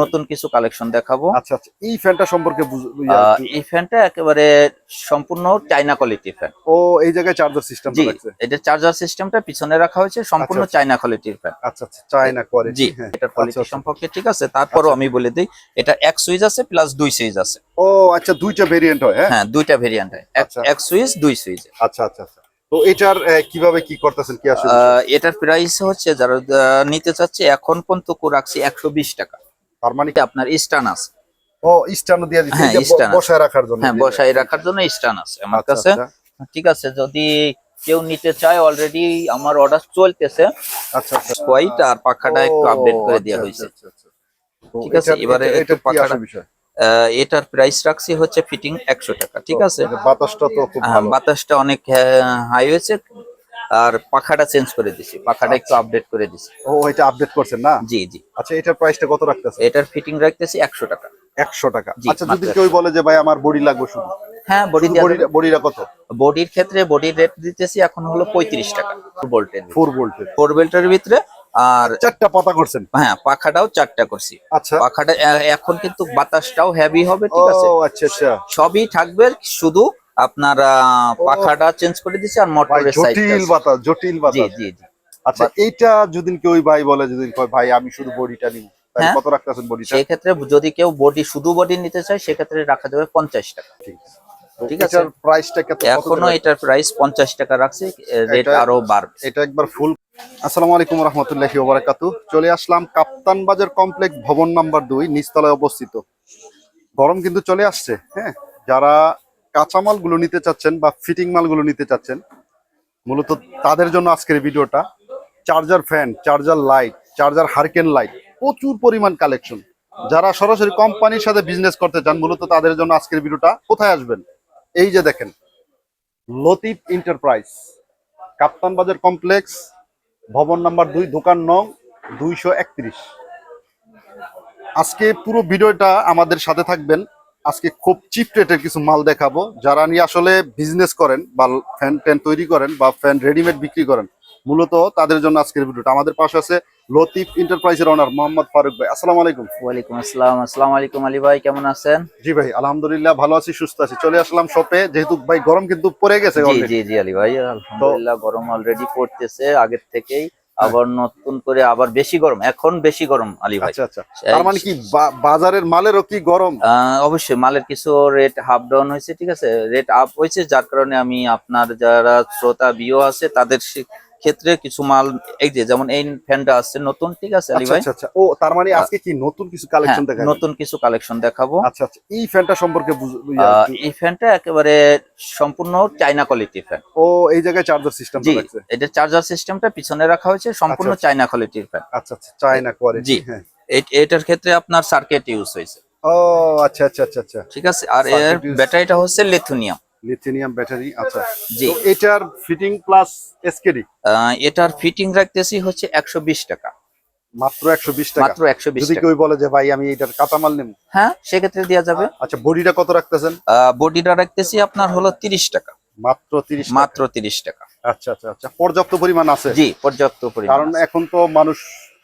নতুন কিছু কালেকশন দেখাবো। আচ্ছা আচ্ছা এই ফ্যানটা সম্পর্কে এই ফ্যানটা একেবারে সম্পূর্ণ চাইনা কোয়ালিটি ফ্যান ও এই জায়গায় চার্জার সিস্টেম জি এটা চার্জার সিস্টেমটা পিছনে রাখা হয়েছে সম্পূর্ণ। চাইনা কোয়ালিটির ফ্যান আচ্ছা আচ্ছা চায়না করে জি হ্যাঁ। এটার কোয়ালিটি আচ্ছা, আচ্ছা। সম্পর্কে ঠিক আছে তারপরও আচ্ছা। আমি বলে দিই এটা এক সুইচ আছে প্লাস দুই সুইচ আছে। ও আচ্ছা দুইটা ভেরিয়েন্ট হয় হ্যাঁ? হ্যাঁ দুইটা ভেরিয়েন্ট হয়। এক-। সুইচ দুই সুইচ আচ্ছা আচ্ছা আচ্ছা। তো এটার কীভাবে কি করতেছেন কি আসলে? এটার প্রাইস হচ্ছে যারা নিতে চাচ্ছে এখন পর্যন্ত রাখছি একশো বিশ টাকা। তার মানে আপনার স্টান আছে। ও স্ট্যান্ড দিয়ে দিচ্ছে হ্যাঁ। বসায় রাখার জন্য। হ্যাঁ বসাই রাখার জন্য স্টান আছে আমার আচ্ছা, কাছে। আচ্ছা, ঠিক আছে যদি কেউ নিতে চায় অলরেডি আমার অর্ডার চলতেছে। আচ্ছা আচ্ছা। হোয়াইট আর পাখাটা একটু আপডেট করে দেওয়া আচ্ছা, হয়েছে। আচ্ছা, আচ্ছা, আচ্ছা। ঠিক আছে, এবারে একটু পাখাটা- বিষয়? এটার প্রাইস রাখছি হচ্ছে ফিটিং একশো টাকা ঠিক আছে? বাতাসটা তো হ্যাঁ, বাতাসটা অনেক হাই হয়েছে। আর পাখাটা চেঞ্জ করে দিছি পাখাটা একটু আপডেট করে দিছি। ও এটা আপডেট করছেন না? জি জি। আচ্ছা এটার প্রাইসটা কত রাখতেছে এটার ফিটিং রাখতেছি একশো টাকা। একশো টাকা। আচ্ছা যদি কেউ বলে যে ভাই আমার বডি লাগবে শুধু। হ্যাঁ বডি বডিটা কত? বডির ক্ষেত্রে বডির রেট দিতেছি এখন হলো পঁয়ত্রিশ টাকা ভোল্টের ফোর ভোল্টের ফোর বেল্টের ভিতরে আর চারটা পাতা করছেন? হ্যাঁ পাখাটাও চারটা করছি। আচ্ছা। পাখাটা এখন কিন্তু বাতাসটাও হেভি হবে ঠিক আছে? ও আচ্ছা আচ্ছা। সবই থাকবে শুধু আপনার পাখাটা চেঞ্জ করে দিছি আর মোটরের জটিল বাতাস জটিল বাতাস। জি জি। আচ্ছা এইটা যদি কেউ ভাই বলে যদি ভাই আমি শুধু বডিটা নিব। হ্যাঁ। কত রাখতেছেন সেই ক্ষেত্রে যদি কেউ বডি শুধু বডি নিতে চায় সেক্ষেত্রে রাখা যাবে পঞ্চাশ টাকা। ঠিক আছে। প্রাইসটা কত এখনও এটার প্রাইস পঞ্চাশ টাকা রাখছি রেট এটা- আরও বাড়বে। এটা একবার ফুল আসসালামু আলাইকুম রহমতুল্লাহি ওবারাকাতু। চলে আসলাম কাপ্তান বাজার কমপ্লেক্স ভবন নাম্বার দুই নিচতলায় অবস্থিত। গরম কিন্তু চলে আসছে হ্যাঁ? যারা কাঁচামালগুলো নিতে চাচ্ছেন বা ফিটিং মালগুলো নিতে চাচ্ছেন, মূলত তাদের জন্য আজকের ভিডিওটা। Charger fan, charger light, charger hurricane light, প্রচুর পরিমাণ কালেকশন। যারা সরাসরি কোম্পানির সাথে বিজনেস করতে চান, মূলত তাদের জন্য আজকের ভিডিওটা কোথায় আসবেন? এই যে দেখেন, লতিফ এন্টারপ্রাইজ, কাপ্তান বাজার কমপ্লেক্স, ভবন নাম্বার দুই, দোকান নং দুইশো একত্রিশ। আজকে পুরো ভিডিওটা আমাদের সাথে থাকবেন আজকে খুব চিপ রেটের কিছু মাল দেখাবো। যারা নিয়ে আসলে বিজনেস করেন বা ফ্যান ট্যান তৈরি করেন বা ফ্যান রেডিমেড বিক্রি করেন মূলত তাদের জন্য আজকের ভিডিওটা আমাদের পাশে আছে লতিফ এন্টারপ্রাইজের ওনার মোহাম্মদ ফারুক ভাই। আসসালামু আলাইকুম। ওয়ালাইকুম আসসালাম। আসসালামু আলাইকুম আলী ভাই কেমন আছেন? জি ভাই আলহামদুলিল্লাহ ভালো আছি সুস্থ আছি। চলে আসলাম শপে যেহেতু ভাই গরম কিন্তু পড়ে গেছে জি জি জি আলী ভাই আলহামদুলিল্লাহ গরম অলরেডি পড়তেছে। আগের থেকেই আবার নতুন করে আবার বেশি গরম। এখন বেশি গরম আলী ভাই। আচ্ছা আচ্ছা। তার মানে কি বাজারের মালেরও কি গরম? আহ, অবশ্যই মালের কিছু রেট হাফ ডাউন হয়েছে ঠিক আছে? রেট আপ হয়েছে যার কারণে আমি আপনার যারা শ্রোতা বিও আছে তাদের ক্ষেত্রে কিছু মাল এই যে যেমন এই ফ্যানটা আসছে নতুন ঠিক আছে আলী আচ্ছা ভাই? আচ্ছা আচ্ছা। ও তার মানে আজকে কি নতুন কিছু হ্যাঁ, কালেকশন দেখা নতুন কিছু কালেকশন দেখাবো। আচ্ছা আচ্ছা। এই ফ্যানটা সম্পর্কে এই ফ্যানটা একেবারে সম্পূর্ণ চাইনা কোয়ালিটি ফ্যান ও এই জায়গায় চার্জার সিস্টেম জি এটা চার্জার সিস্টেমটা পিছনে রাখা হয়েছে সম্পূর্ণ আচ্ছা, আচ্ছা। চাইনা কোয়ালিটির ফ্যান আচ্ছা আচ্ছা চায়না কোয়ালিটি জি। হ্যাঁ। এটার ক্ষেত্রে আপনার সার্কিট ইউজ হয়েছে। ও আচ্ছা আচ্ছা আচ্ছা আচ্ছা। ঠিক আছে? আর এর ব্যাটারিটা হচ্ছে লিথুনিয়াম লিথিনিয়াম ব্যাটারি আচ্ছা জি। এটার ফিটিং প্লাস এসকেডি এটার ফিটিং রাখতেছি হচ্ছে একশো বিশ টাকা। মাত্র একশো বিশ টাকা? মাত্র একশো বিশ যদি কেউ বলে যে ভাই আমি এটার কাঁচামাল নেব? হ্যাঁ সেক্ষেত্রে দেওয়া যাবে। আচ্ছা বডিটা কত রাখতেছেন? বডিটা রাখতেছি আপনার হলো তিরিশ টাকা। মাত্র তিরিশ মাত্র তিরিশ টাকা। আচ্ছা আচ্ছা আচ্ছা পর্যাপ্ত পরিমাণ আছে? জি পর্যাপ্ত পরিমাণ কারণ এখন তো মানুষ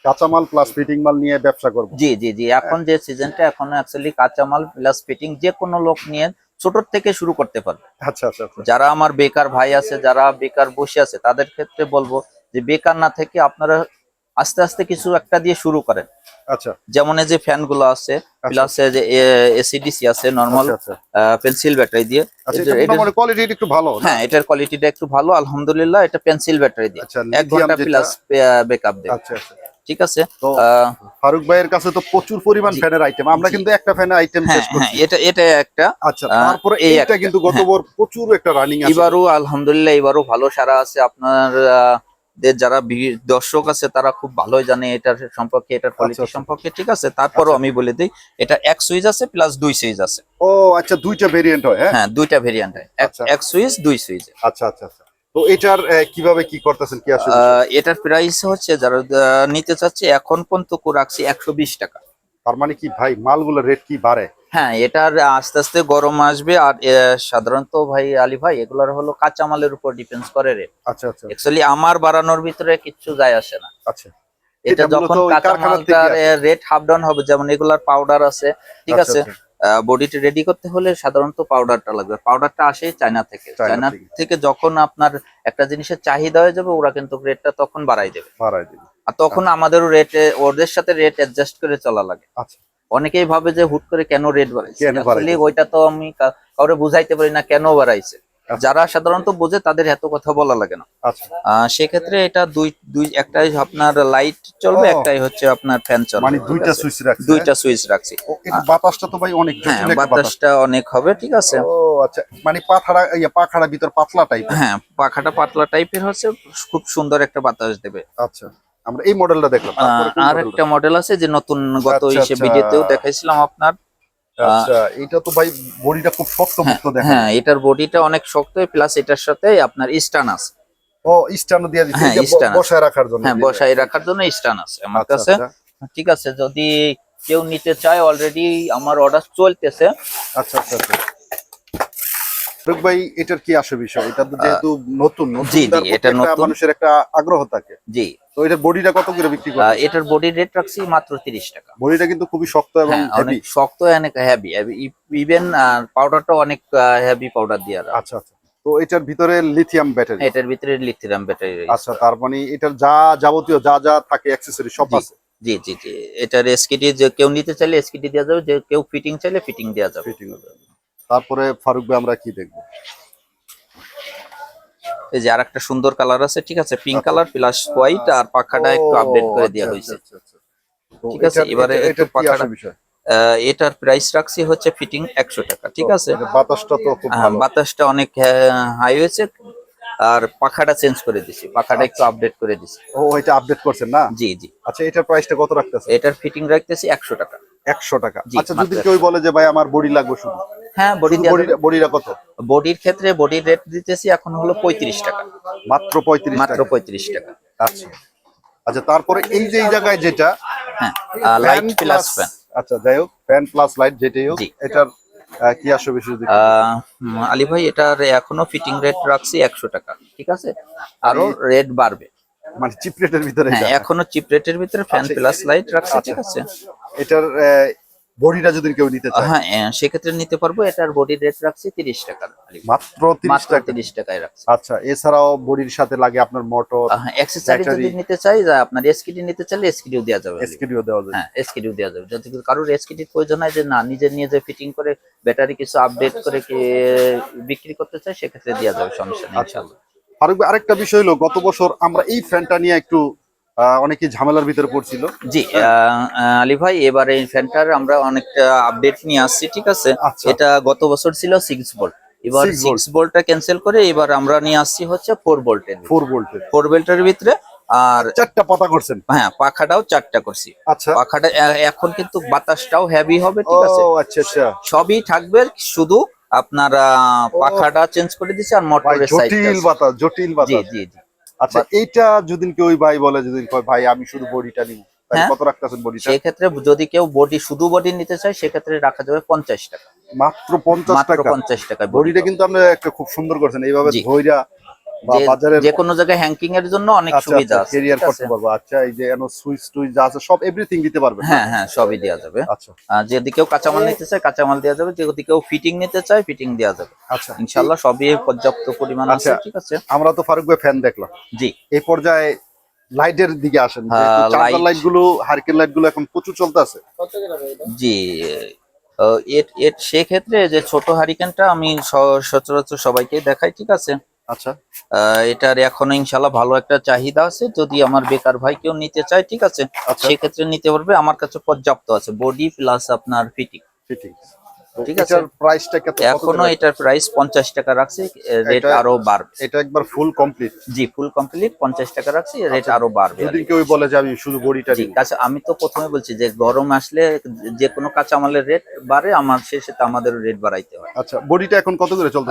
কাঁচামাল প্লাস ফিটিং মাল নিয়ে ব্যবসা করবে। জি জি জি এখন যে সিজনটা এখন অ্যাকচুয়ালি কাঁচামাল প্লাস ফিটিং যে কোনো লোক নিয়ে ছোট থেকে শুরু করতে পারবে। আচ্ছা আচ্ছা আচ্ছা। যারা আমার বেকার ভাই আছে যারা বেকার বসে আছে তাদের ক্ষেত্রে বলব যে বেকার না থেকে আপনারা আস্তে আস্তে কিছু একটা দিয়ে শুরু করেন। আচ্ছা। যেমন এই যে ফ্যানগুলো আছে প্লাস যে এসিডিসি আছে নর্মাল পেন্সিল ব্যাটারি দিয়ে। কোয়ালিটি একটু ভালো হ্যাঁ এটার কোয়ালিটিটা একটু ভালো আলহামদুলিল্লাহ এটা পেন্সিল ব্যাটারি দিয়ে। এক ঘণ্টা প্লাস ব্যাকআপ দেয় আচ্ছা। ঠিক আছে? ফারুক ভাইয়ের কাছে তো প্রচুর পরিমাণ। ফ্যানের আইটেম আমরা কিন্তু একটা ফ্যানের আইটেম হ্যাঁ শেষ হ্যাঁ করছি। এটা এটা একটা আচ্ছা তারপরে এইটা কিন্তু গত হ্যাঁ। বর প্রচুর একটা রানিং আছে। এবারও আলহামদুলিল্লাহ এবারও ভালো সারা আছে। আপনার যারা দর্শক আছে তারা খুব ভালোই জানে এটার সম্পর্কে এটার কোয়ালিটি আচ্ছা। সম্পর্কে ঠিক আছে? তারপরও আমি বলে দিই এটা এক সুইচ আছে প্লাস দুই সুইচ আছে। ও আচ্ছা দুইটা ভেরিয়েন্ট হয় হ্যাঁ? হ্যাঁ দুইটা ভেরিয়েন্ট হয়। এক- আচ্ছা। এক সুইচ দুই সুইচ। আচ্ছা আচ্ছা আচ্ছা। তো এটার কীভাবে কি করতেছেন? কি আসলে? এটার প্রাইস হচ্ছে যারা নিতে চাচ্ছে এখন পর্যন্ত রাখছি একশো বিশ টাকা। তার মানে কি ভাই মালগুলোর রেট কি বাড়ে? হ্যাঁ এটার আস্তে আস্তে গরম আসবে আর সাধারণত ভাই আলী ভাই এগুলোর হলো কাঁচামালের উপর ডিপেন্ড করে রেট আচ্ছা আচ্ছা। অ্যাকচুয়ালি আমার বাড়ানোর ভিতরে কিচ্ছু যায় আসে না। আচ্ছা। এটা যখন ওই কাঁচামালটার রেট হাফ ডাউন হবে যেমন এগুলার পাউডার আছে ঠিক আচ্ছা, আছে? বডিটা রেডি করতে হলে সাধারণত পাউডারটা লাগবে। পাউডারটা আসে চায়না থেকে। চায়না থেকে। যখন আপনার একটা জিনিসের চাহিদা হয়ে যাবে ওরা কিন্তু রেটটা তখন বাড়াই দেবে। বাড়াই দেবে। আর তখন আমাদেরও রেটে ওদের সাথে রেট অ্যাডজাস্ট করে চলা লাগে। আচ্ছা। অনেকেই ভাবে যে হুট করে কেন রেট বাড়াইছে? ওইটা তো আমি কাউরে বুঝাইতে পারি না কেন বাড়াইছে। আচ্ছা। যারা সাধারণত বোঝে তাদের এত কথা বলা লাগে না। আচ্ছা। সেক্ষেত্রে এটা দুই দুই একটাই আপনার লাইট চলবে একটাই হচ্ছে আপনার ফ্যান চলবে। মানে দুইটা সুইচ রাখছে দুইটা সুইচ রাখছি। ও, এটা বাতাসটা তো ভাই অনেক হ্যাঁ বাতাসটা অনেক হবে ঠিক আছে? আচ্ছা। মানে পাখাড়া ইয়া পাখাড়া ভিতর পাতলা টাইপ হ্যাঁ পাখাটা পাতলা টাইপের হচ্ছে খুব সুন্দর একটা বাতাস দেবে। আচ্ছা। আমরা এই মডেলটা দেখলাম আর একটা মডেল আছে যে নতুন গত আচ্ছা, আচ্ছা। ভিডিওতেও দেখাইছিলাম আপনার আচ্ছা এটা তো ভাই বডিটা খুব শক্ত মুক্ত দেখা হ্যাঁ এটার বডিটা অনেক শক্ত প্লাস এটার সাথে আপনার স্টান আছে। ও স্টান দিয়ে দিচ্ছে হ্যাঁ, আছে। বসায় রাখার জন্য হ্যাঁ বসায় রাখার জন্য স্টান আছে আমার আচ্ছা, কাছে। আচ্ছা। ঠিক আছে যদি কেউ নিতে চায় অলরেডি আমার অর্ডার চলতেছে। আচ্ছা আচ্ছা আচ্ছা। ফারুক ভাই এটার কি আসে বিষয়? এটা তো যেহেতু নতুন জি, জি, এটা নতুন। মানুষের একটা আগ্রহ থাকে। জি। তো এটার বডিটা কত করে বিক্রি করে এটার বডি রেট রাখছি মাত্র তিরিশ টাকা। বডিটা কিন্তু খুবই শক্ত এবং হ্যাঁ হেভি অনেক শক্ত অনেক হেভি ইভেন পাউডারটা অনেক হেভি পাউডার দিয়ে আচ্ছা আচ্ছা। তো এটার ভিতরে লিথিয়াম ব্যাটারি এটার ভিতরে লিথিয়াম ব্যাটারি আচ্ছা তার মানে এটার যা যাবতীয় যা যা থাকে অ্যাক্সেসরি সব আছে? জি জি জি। এটার এসকিডি যে কেউ নিতে চাইলে এসকিডি দেওয়া যাবে যে কেউ ফিটিং চাইলে ফিটিং দেওয়া যাবে। ফিটিং তারপরে ফারুক ভাই আমরা কি দেখব? এই যে আরেকটা সুন্দর কালার আছে ঠিক আছে? পিঙ্ক কালার প্লাস হোয়াইট আর পাখাটা একটু আপডেট করে দেওয়া আচ্ছা, হয়েছে। আচ্ছা, আচ্ছা। ঠিক আছে, এবারে একটু পাখাটা- বিষয়? এটার প্রাইস রাখছি হচ্ছে ফিটিং একশো টাকা ঠিক আছে? বাতাসটা তো খুব হ্যাঁ, ভালো। বাতাসটা অনেক হাই হয়েছে। আর পাখাটা চেঞ্জ করে দিছি পাখাটা একটু আপডেট করে দিছি। ও এটা আপডেট করছেন না? জি জি। আচ্ছা এটার প্রাইসটা কত রাখতেছে এটার ফিটিং রাখতেছি একশো টাকা। একশো টাকা। আচ্ছা যদি কেউ বলে যে ভাই আমার বডি লাগবে শুধু? হ্যাঁ বডি বডিটা কত? বডির ক্ষেত্রে বডির রেট দিতেছি এখন হলো পঁয়ত্রিশ টাকা। মাত্র পঁয়ত্রিশ মাত্র পঁয়ত্রিশ টাকা। আচ্ছা। আচ্ছা তারপরে এই যে এই জায়গায় যেটা হ্যাঁ লাইট প্লাস ফ্যান আচ্ছা যাই হোক ফ্যান প্লাস লাইট যেটাই হোক এটার কি আসবে বেশি যদি আলী ভাই এটার এখনও ফিটিং রেট রাখছি একশো টাকা ঠিক আছে? আরও রেট বাড়বে। মানে চিপ রেটের ভিতরে হ্যাঁ এখনও চিপ রেটের ভিতরে ফ্যান প্লাস লাইট রাখছি আচ্ছা। ঠিক আছে? এটার বডিটা যদি কেউ নিতে চায়। হ্যাঁ সেক্ষেত্রে নিতে পারব। এটার বডি রেট রাখছি তিরিশ টাকা মাত্র তিরিশ টাকা। তিরিশ টাকায় রাখছি। আচ্ছা এছাড়াও বডির সাথে লাগে আপনার মোটর অ্যাক্সেসরি যদি নিতে চাই যা আপনার এসকিডি নিতে চাইলে এসকিডিও দেওয়া যাবে। এসকিডিও দেওয়া যায় হ্যাঁ এসকিডিও দেওয়া যাবে। যদি কারোর এসকিডির প্রয়োজন হয় যে না নিজে নিয়ে যে ফিটিং করে ব্যাটারি কিছু আপডেট করে কি বিক্রি করতে চায় সেক্ষেত্রে দেওয়া যাবে সমস্যা নেই আচ্ছা ইনশাআল্লাহ ফারুক আরেকটা বিষয় হলো গত বছর আমরা এই ফ্যানটা নিয়ে একটু অনেকে ঝামেলার ভিতরে পড়ছিল। জি আলী ভাই এবারে এই ফ্যানটার আমরা অনেকটা আপডেট নিয়ে আসছি ঠিক আছে? আচ্ছা। এটা গত বছর ছিল সিক্স ভোল্ট এবার 6 সিক্স ভোল্টটা ক্যান্সেল করে এবার আমরা নিয়ে আসছি হচ্ছে ফোর ভোল্টের ফোর ভোল্টের ফোর ভোল্টের ভিতরে আর চারটা পাতা করছেন? হ্যাঁ পাখাটাও চারটা করছি। আচ্ছা। পাখাটা এখন কিন্তু বাতাসটাও হেভি হবে ঠিক আছে? আচ্ছা আচ্ছা। সবই থাকবে শুধু আপনার পাখাটা চেঞ্জ করে দিচ্ছে আর মোটরের সাইড জটিল বাতাস জটিল জি জি জি। আচ্ছা এইটা যদি কেউ ভাই বলে যদি ভাই আমি শুধু বডিটা নিব। হ্যাঁ। কত রাখতেছেন বডি সেক্ষেত্রে যদি কেউ বডি শুধু বডি নিতে চায় সেক্ষেত্রে রাখা যাবে পঞ্চাশ টাকা। মাত্র পঞ্চাশ টাকা। পঞ্চাশ টাকায় বডিটা। কিন্তু আপনি একটা খুব সুন্দর করছেন। এইভাবে জি। যে- কোনো জায়গায় হ্যাঙ্কিং এর জন্য অনেক আচ্ছা সুবিধা আচ্ছা আছে ক্যারিয়ার করতে পারব। আচ্ছা এই যে এনো সুইচ টুইচ যা আছে সব এভরিথিং দিতে পারবে হ্যাঁ হ্যাঁ সবই দেওয়া যাবে। আচ্ছা। আর যদি কেউ কাঁচামাল নিতে চায় কাঁচামাল দেওয়া যাবে যদি কেউ ফিটিং নিতে চায় ফিটিং দেওয়া যাবে। আচ্ছা। ইনশাল্লাহ সবই পর্যাপ্ত পরিমাণ আছে আচ্ছা। ঠিক আছে? আমরা তো ফারুক ভাই ফ্যান দেখলাম। জি। এই পর্যায়ে লাইটের দিকে আসেন চার্জার লাইটগুলো হারকেল লাইটগুলো এখন প্রচুর চলতে আছে। জি আহ, এর এর সেক্ষেত্রে যে ছোট হারিকেনটা আমি স- সচরাচর সবাইকে দেখাই ঠিক আছে? আচ্ছা। আহ, এটার এখনও ইনশাল্লাহ ভালো একটা চাহিদা আছে। যদি আমার বেকার ভাই কেউ নিতে চায় ঠিক আছে আচ্ছা। সেক্ষেত্রে নিতে পারবে। আমার কাছে পর্যাপ্ত আছে। বডি প্লাস আপনার ফিটিং ফিটিং ঠিক ঠিক আছে। আছে প্রাইসটা কত এখনও এটার প্রাইস পঞ্চাশ টাকা রাখছি রেট আরও বাড়বে। এটা একবার ফুল কমপ্লিট জি ফুল কমপ্লিট পঞ্চাশ টাকা রাখছি রেট আরও বাড়বে যদি কেউ বলে যে আমি শুধু বডিটা জি নিব। কাঁচা আমি তো প্রথমে বলছি যে গরম আসলে যে কোনো কাঁচামালের রেট বাড়ে আমার শেষে তো আমাদের রেট বাড়াইতে হয়। আচ্ছা বডিটা এখন কত করে চলতে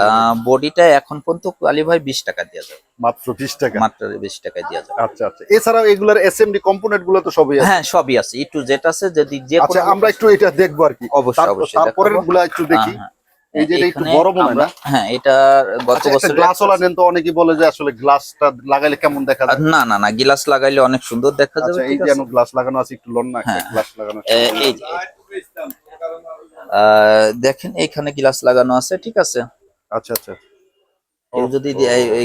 বডিটা এখন পর্যন্ত আলী ভাই বিশ টাকা দেওয়া যায়। মাত্র 20 টাকা? মাত্র বিশ টাকায় দেওয়া যাবে আচ্ছা আচ্ছা এছাড়াও এগুলার এসএমডি কম্পোনেন্টগুলো তো সবই আছে। হ্যাঁ সবই আছে ই টু জেড আছে যদি যে আচ্ছা আমরা একটু এটা দেখব আর কি। অবশ্যই, অবশ্যই তারপরের। গুলা একটু দেখি। হ্যাঁ, হ্যাঁ। এই যে এটা একটু এখানে বড় মনে না? হ্যাঁ এটা গত আচ্ছা, বছর গ্লাস ওলা নেন তো অনেকেই বলে যে আসলে গ্লাসটা লাগাইলে কেমন দেখা যায়? না না না গিলাস লাগাইলে অনেক সুন্দর দেখা যাবে আচ্ছা এই গ্লাস লাগানো আছে একটু লোন না হ্যাঁ, গ্লাস লাগানো এই আহ, দেখেন এখানে গিলাস লাগানো আছে ঠিক আছে। আচ্ছা আচ্ছা। কেউ যদি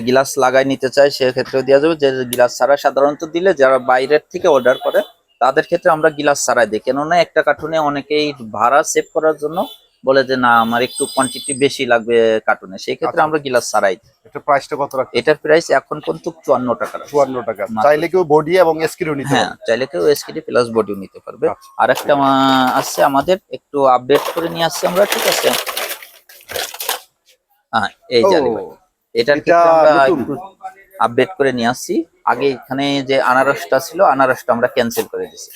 গিলাস লাগাই নিতে চায় সেক্ষেত্রেও দেওয়া যাবে। যে গিলাস ছাড়া সাধারণত দিলে যারা বাইরের থেকে অর্ডার করে তাদের ক্ষেত্রে আমরা গিলাস ছাড়াই দিই। কেননা একটা কার্টুনে অনেকেই ভাড়া সেভ করার জন্য বলে যে না আমার একটু কোয়ান্টিটি বেশি লাগবে কার্টুনে সেই ক্ষেত্রে আচ্ছা। আমরা গিলাস ছাড়াই এটা প্রাইসটা কত রাখছে এটার প্রাইস এখন পর্যন্ত চুয়ান্ন টাকা। চুয়ান্ন টাকা। চাইলে কেউ বডি এবং স্ক্রিনও নিতে হ্যাঁ চাইলে কেউ এসকিডি প্লাস বডিও নিতে পারবে। আচ্ছা। আর একটা আছে আমাদের একটু আপডেট করে নিয়ে আসছি আমরা ঠিক আছে? হ্যাঁ এই এটার এটা ক্ষেত্রে আমরা একটু আপডেট করে নিয়ে আসছি। আগে এখানে যে আনারসটা ছিল আনারসটা আমরা ক্যান্সেল করে দিছি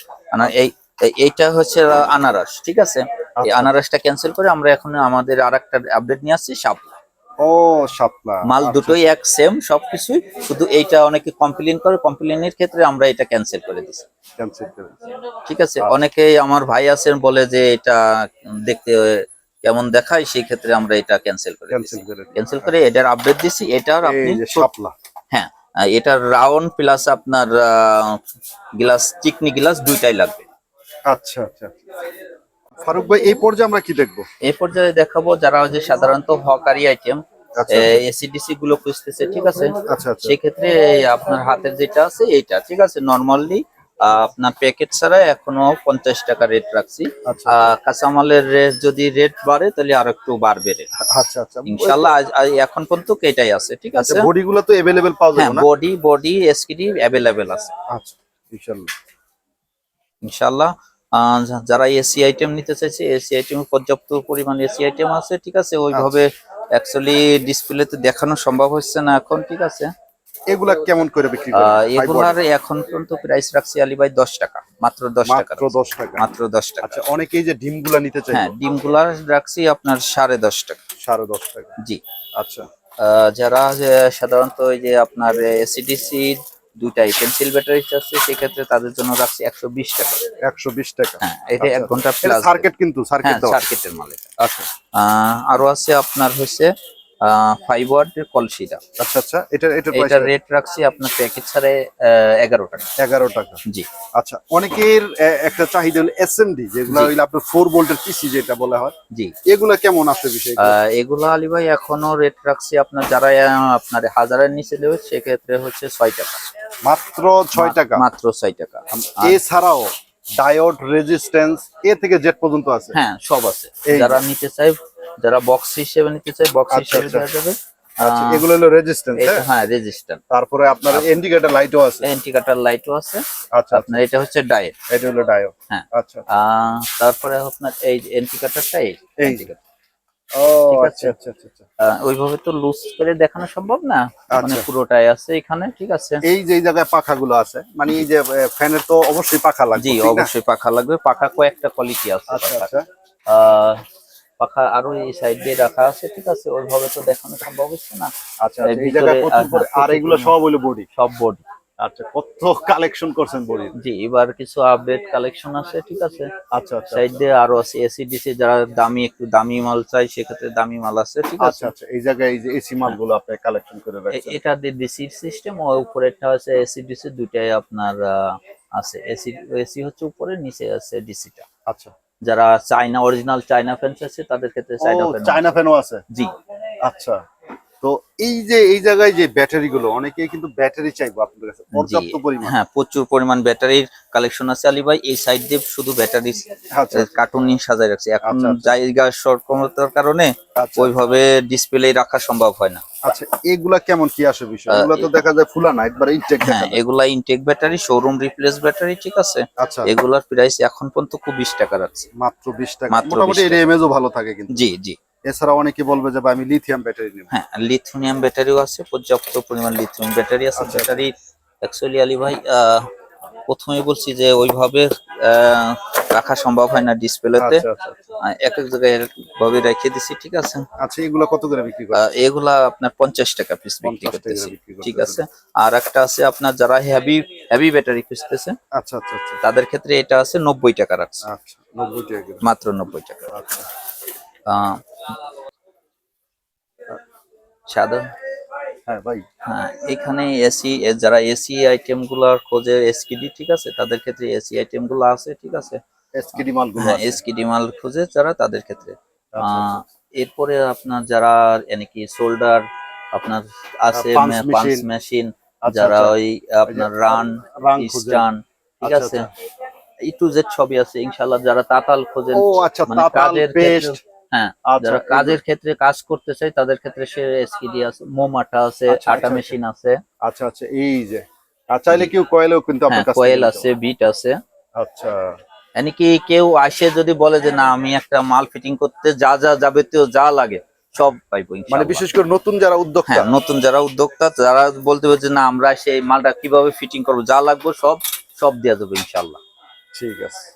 এই- এইটা হচ্ছে আনারস ঠিক আছে? এই আচ্ছা। আনারসটা ক্যান্সেল করে আমরা এখন আমাদের আরেকটা আপডেট নিয়ে আসছি শাপলা। ও শাপলা। মাল আচ্ছা, দুটোই এক সেম সবকিছুই। শুধু এইটা অনেকে কমপ্লেন করে কমপ্লেনের ক্ষেত্রে আমরা এটা ক্যান্সেল করে দিছি। Cancel করে। ঠিক আছে? অনেকেই আমার ভাই আছেন বলে যে এটা দেখতে কেমন দেখায় সেই ক্ষেত্রে আমরা এটা ক্যান্সেল করে। ক্যান্সেল করে এটার আপডেট দিছি। এটার আপনি শাপলা। হ্যাঁ এটার রাউন্ড প্লাস আপনার গ্লাস চিকনি গ্লাস দুইটাই লাগবে। আচ্ছা আচ্ছা। ফারুক ভাই এই পর্যায়ে আমরা কি দেখব? এই পর্যায়ে দেখাবো যারা যে সাধারণত হকারি আইটেম আচ্ছা এসিডিসি গুলো খুঁজতেছে ঠিক আছে? আচ্ছা আচ্ছা। সেক্ষেত্রে আপনার হাতের যেটা আছে এইটা ঠিক আছে? নর্মালি আপনার প্যাকেট ছাড়া এখনও পঞ্চাশ টাকা রেট রাখছি। আচ্ছা। কাঁচামালের যদি রেট বাড়ে তাহলে আর একটু বাড়বে আচ্ছা আচ্ছা। ইনশাল্লাহ এখন পর্যন্ত এটাই আছে ঠিক আচ্ছা আছে? বডি গুলো তো এভেলেবেল পাওয়া হ্যাঁ যাবে না? বডি বডি এসকিডি অ্যাভেলেবেল আছে। আচ্ছা ইনশাআল্লাহ ইনশাল্লাহ যারা এসি আইটেম নিতে চাইছে এসি আইটেম পর্যাপ্ত পরিমাণ এসি আইটেম আছে ঠিক আছে? ওইভাবে অ্যাকচুয়ালি ডিসপ্লেতে দেখানো সম্ভব হচ্ছে না এখন ঠিক আছে? এগুলা কেমন করে বিক্রি করেন? এগুলার এখন পর্যন্ত প্রাইস রাখছি আলী ভাই দশ টাকা মাত্র দশ টাকা মাত্র দশ টাকা। মাত্র দশ টাকা। আচ্ছা অনেকেই যে ডিমগুলা নিতে চাই হ্যাঁ ডিমগুলার রাখছি আপনার সাড়ে দশ টাকা। সাড়ে দশ টাকা। জি। আচ্ছা। যারা সাধারণত ওই যে আপনার এসিডিসি দুইটাই পেন্সিল ব্যাটারি আছে সেক্ষেত্রে তাদের জন্য রাখছি একশো বিশ টাকা। একশো বিশ টাকা। হ্যাঁ এটা এক ঘণ্টা প্লাস সার্কিট কিন্তু সার্কিট সার্কিটের মাল আচ্ছা। আরও আছে আপনার হচ্ছে ফাইভ ওয়ার্ডের কলসিটা আচ্ছা আচ্ছা এটা প্রাইস এটার রেট রাখছি আপনার প্যাকেট ছাড়ে এগারো টাকা। এগারো টাকা। জি। আচ্ছা অনেকের একটা চাহিদা হলো এসএমডি যেগুলো হইল আপনার ফোর ভোল্টের পিসি যেটা বলা হয়। জি। এগুলা কেমন আছে বিষয় এগুলো আলী ভাই এখনও রেট রাখছি আপনার যারা আপনার হাজারের নিচে নেবে সেক্ষেত্রে হচ্ছে ছয় টাকা। মাত্র ছয় টাকা? মাত্র ছয় টাকা। এছাড়াও ডায়োড রেজিস্ট্যান্স এ থেকে জেড পর্যন্ত আছে? হ্যাঁ সব আছে। যারা নিতে চাই যারা বক্স হিসেবে নিতে চাই বক্স আচ্ছা, হিসেবে আচ্ছা। দেওয়া যাবে। আচ্ছা এগুলো হলো রেজিস্ট্যান্স হ্যাঁ? হ্যাঁ তারপরে আপনার ইন্ডিকেটর লাইটও আছে। ইন্ডিকেটর লাইটও আছে। আচ্ছা। আপনার এটা হচ্ছে এটা হলো হ্যাঁ। আচ্ছা তারপরে আপনার এই ইন্ডিকেটরটা এই এই। ও আচ্ছা আচ্ছা আচ্ছা। ওইভাবে তো লুজ করে দেখানো সম্ভব না। মানে। পুরোটাই আছে এখানে ঠিক আছে? এই যে জায়গায় পাখাগুলো আছে মানে এই যে ফ্যানের তো অবশ্যই পাখা লাগবে জি অবশ্যই পাখা লাগবে। পাখা কয়েকটা কোয়ালিটি আছে আচ্ছা আচ্ছা। আহ, পাখা আরও এই সাইড দিয়ে রাখা আছে ঠিক আছে ওইভাবে তো দেখানো সম্ভব হচ্ছে না। আচ্ছা আচ্ছা, এই জায়গায় আর- এগুলো সব হলো বডি সব বডি আচ্ছা কত কালেকশন করছেন বডি জি এবার কিছু আপডেট কালেকশন আছে ঠিক আছে। আচ্ছা আচ্ছা সাইড দিয়ে আরও আছে এসিডিসি যারা দামি একটু দামি মাল চাই সেক্ষেত্রে দামি মাল আছে ঠিক আছে। আচ্ছা আচ্ছা এই জায়গায় এই যে এসি মালগুলো আপনি কালেকশন করে রাখছেন। এটা ডিসি সিস্টেম ও উপরেরটা আছে এসিডিসি দুইটাই আপনার আছে। এসি এসি হচ্ছে উপরে নিচে আছে ডিসিটা আচ্ছা। যারা চাইনা অরিজিনাল চায়না ফ্যান্স আছে তাদের ক্ষেত্রে চাইনা ও ফ্যান চায়না ফ্যানও আছে? জি। আচ্ছা। তো এই যে এই জায়গায় যে ব্যাটারি গুলো অনেকেই কিন্তু ব্যাটারি চাইব আপনাদের কাছে পর্যাপ্ত পরিমাণ। হ্যাঁ প্রচুর পরিমাণ ব্যাটারির কালেকশন আছে আলী ভাই। এই সাইড দিয়ে শুধু ব্যাটারি আচ্ছা কার্টুন সাজায় রাখছে। এখন আচ্ছা, আচ্ছা। জায়গা স্বল্পতার কারণে আচ্ছা ওইভাবে ডিসপ্লে রাখা সম্ভব হয় না। আচ্ছা এগুলা কেমন কি আসে বিষয়? এগুলা তো দেখা যায় ফুলা না একবার ইনটেক হ্যাঁ এগুলা intact battery showroom replace battery ঠিক আছে? আচ্ছা। এগুলার প্রাইস এখন পর্যন্ত খুব বিশ টাকা রাখছে। মাত্র বিশ টাকা। মোটামুটি 20 এর এমএজও ভালো থাকে কিন্তু। জি জি। এছাড়া অনেকে বলবে যে আমি লিথিয়াম ব্যাটারি নেব। হ্যাঁ লিথিয়াম ব্যাটারিও আছে পর্যাপ্ত পরিমাণ লিথিয়াম ব্যাটারি আছে। আচ্ছা, ব্যাটারি অ্যাকচুয়ালি আলী ভাই আহ, প্রথমেই বলছি যে ওইভাবে রাখা সম্ভব হয় না ডিসপ্লেতে আচ্ছা আচ্ছা আচ্ছা। এক এক জায়গায় ভাবে রেখে দিছি ঠিক আছে? আচ্ছা এগুলো কত করে বিক্রি করে এগুলা আপনার পঞ্চাশ টাকা পিস বিক্রি 50 করতেছি ঠিক আছে? আর একটা আছে আপনার যারা হেভি হেভি ব্যাটারি খুঁজতেছে আচ্ছা আচ্ছা আচ্ছা। তাদের ক্ষেত্রে এটা আছে নব্বই টাকা রাখছে। আচ্ছা নব্বই টাকা মাত্র নব্বই টাকা। আচ্ছা। সাধারণ হ্যাঁ ভাই। হ্যাঁ এখানে এসি যারা এসি আইটেমগুলার খোঁজে এসকিডি ঠিক আছে? তাদের ক্ষেত্রে এসি আইটেমগুলো আছে ঠিক আছে? এসকিডি মালগুলো হ্যাঁ এসকিডি মাল খোঁজে যারা তাদের ক্ষেত্রে। আচ্ছা, আহ, এরপরে আপনার যারা নাকি সোল্ডার আপনার আছে পাঞ্চ মেশিন। আচ্ছা, যারা আচ্ছা। ওই আপনার রান রান ঠিক আচ্ছা, আছে? আচ্ছা। ই টু জেড সবই আছে ইনশাল্লাহ যারা তাতাল খোঁজেন ও আচ্ছা মানে তাতাল পেস্ট হ্যাঁ আচ্ছা যারা কাজের ক্ষেত্রে কাজ করতে চাই তাদের ক্ষেত্রে সে এসকিডি আছে মোম আটা আছে আচ্ছা, আটা আচ্ছা, মেশিন আছে। আচ্ছা আচ্ছা এই যে। আর চাইলে কেউ কয়েলও কিন্তু হ্যাঁ আপনার কাছে কোয়েল আছে বিট আছে। আচ্ছা। কি কেউ আসে যদি বলে যে না আমি একটা মাল ফিটিং করতে যা যা যাবতীয় যা লাগে সব পাইবো মানে বিশেষ করে নতুন যারা উদ্যোক্তা। হ্যাঁ নতুন যারা উদ্যোক্তা যারা বলতে হবে যে না আমরা সেই মালটা কীভাবে ফিটিং করব যা লাগবে সব সব দেওয়া যাবে ইনশাল্লাহ ঠিক আছে।